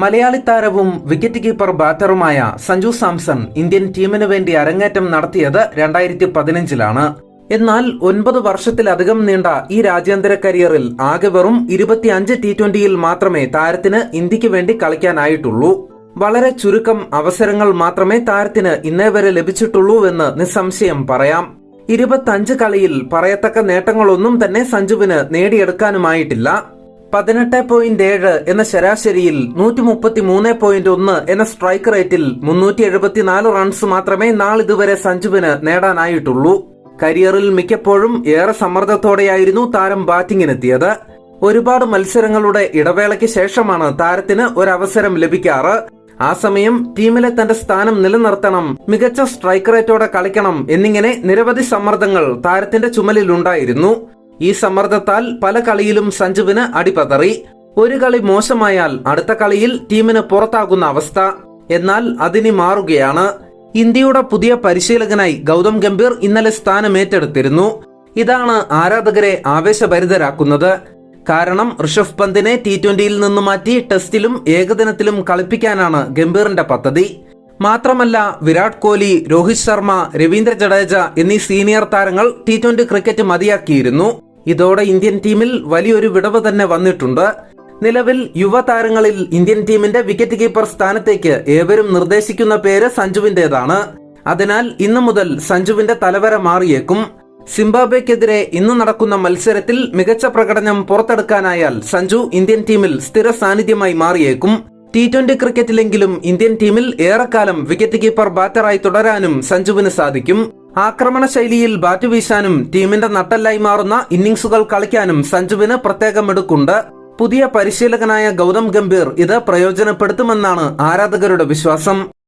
മലയാളി താരവും wicket keeper ബാറ്ററുമായ Sanju Samson Indian ടീമിനു വേണ്ടി അരങ്ങേറ്റം നടത്തിയത് രണ്ടായിരത്തി പതിനഞ്ചിലാണ് എന്നാൽ ഒൻപത് വർഷത്തിലധികം നീണ്ട ഈ രാജ്യാന്തര കരിയറിൽ ആകെ വെറും ഇരുപത്തിയഞ്ച് ടി ട്വന്റിയിൽ മാത്രമേ താരത്തിന് ഇന്ത്യയ്ക്ക് വേണ്ടി കളിക്കാനായിട്ടുള്ളൂ. വളരെ ചുരുക്കം അവസരങ്ങൾ മാത്രമേ താരത്തിന് ഇന്നേ വരെ ലഭിച്ചിട്ടുള്ളൂവെന്ന് നിസ്സംശയം പറയാം. ഇരുപത്തഞ്ച് കളിയിൽ പറയത്തക്ക നേട്ടങ്ങളൊന്നും തന്നെ സഞ്ജുവിന് നേടിയെടുക്കാനുമായിട്ടില്ല. പതിനെട്ട് പോയിന്റ് ഏഴ് എന്ന ശരാശരിയിൽ നൂറ്റി മുപ്പത്തി മൂന്ന് പോയിന്റ് ഒന്ന് എന്ന സ്ട്രൈക്ക് റേറ്റിൽ മുന്നൂറ്റി എഴുപത്തിനാല് റൺസ് മാത്രമേ നാളിതുവരെ സഞ്ജുവിന് നേടാനായിട്ടുള്ളൂ. കരിയറിൽ മിക്കപ്പോഴും ഏറെ സമ്മർദ്ദത്തോടെയായിരുന്നു താരം ബാറ്റിംഗിനെത്തിയത് ഒരുപാട് മത്സരങ്ങളുടെ ഇടവേളയ്ക്ക് ശേഷമാണ് താരത്തിന് ഒരവസരം ലഭിക്കാറ്. ആ സമയം ടീമിലെ തന്റെ സ്ഥാനം നിലനിർത്തണം മികച്ച സ്ട്രൈക്ക് റേറ്റോടെ കളിക്കണം എന്നിങ്ങനെ നിരവധി സമ്മർദ്ദങ്ങൾ താരത്തിന്റെ ചുമലിലുണ്ടായിരുന്നു. ഈ സമ്മർദ്ദത്താൽ പല കളിയിലും സഞ്ജുവിന് അടിപതറി. ഒരു കളി മോശമായാൽ അടുത്ത കളിയിൽ ടീമിന് പുറത്താകുന്ന അവസ്ഥ എന്നാൽ അതിനി മാറുകയാണ്. ഇന്ത്യയുടെ പുതിയ പരിശീലകനായി ഗൗതം ഗംഭീർ ഇന്നലെ സ്ഥാനമേറ്റെടുത്തിരുന്നു ഇതാണ് ആരാധകരെ ആവേശഭരിതരാക്കുന്നത്. കാരണം ഋഷഭ് പന്തിനെ ടി ട്വന്റിയിൽ നിന്ന് മാറ്റി ടെസ്റ്റിലും ഏകദിനത്തിലും കളിപ്പിക്കാനാണ് ഗംഭീറിന്റെ പദ്ധതി. മാത്രമല്ല വിരാട് കോഹ്ലി രോഹിത് ശർമ്മ രവീന്ദ്ര ജഡേജ എന്നീ സീനിയർ താരങ്ങൾ ടി ക്രിക്കറ്റ് മതിയാക്കിയിരുന്നു. ഇതോടെ ഇന്ത്യൻ ടീമിൽ വലിയൊരു വിടവ് തന്നെ വന്നിട്ടുണ്ട്. നിലവിൽ യുവതാരങ്ങളിൽ ഇന്ത്യൻ ടീമിന്റെ വിക്കറ്റ് കീപ്പർ സ്ഥാനത്തേക്ക് ഏവരും നിർദ്ദേശിക്കുന്ന പേര് സഞ്ജുവിന്റേതാണ്. അതിനാൽ ഇന്നു മുതൽ സഞ്ജുവിന്റെ തലവര മാറിയേക്കും. സിംബാബ്വെക്കെതിരെ ഇന്ന് നടക്കുന്ന മത്സരത്തിൽ മികച്ച പ്രകടനം പുറത്തെടുക്കാനായാൽ സഞ്ജു ഇന്ത്യൻ ടീമിൽ സ്ഥിര സാന്നിധ്യമായി മാറിയേക്കും. ടി ട്വന്റി ക്രിക്കറ്റിലെങ്കിലും ഇന്ത്യൻ ടീമിൽ ഏറെക്കാലം വിക്കറ്റ് കീപ്പർ ബാറ്ററായി തുടരാനും സഞ്ജുവിന് സാധിക്കും. ആക്രമണ ശൈലിയിൽ ബാറ്റ് വീശാനും ടീമിന്റെ നട്ടല്ലായി മാറുന്ന ഇന്നിംഗ്സുകൾ കളിക്കാനും സഞ്ജുവിന് പ്രത്യേകം എടുക്കുണ്ട് പുതിയ പരിശീലകനായ ഗൗതം ഗംഭീർ ഇത് പ്രയോജനപ്പെടുത്തുമെന്നാണ് ആരാധകരുടെ വിശ്വാസം.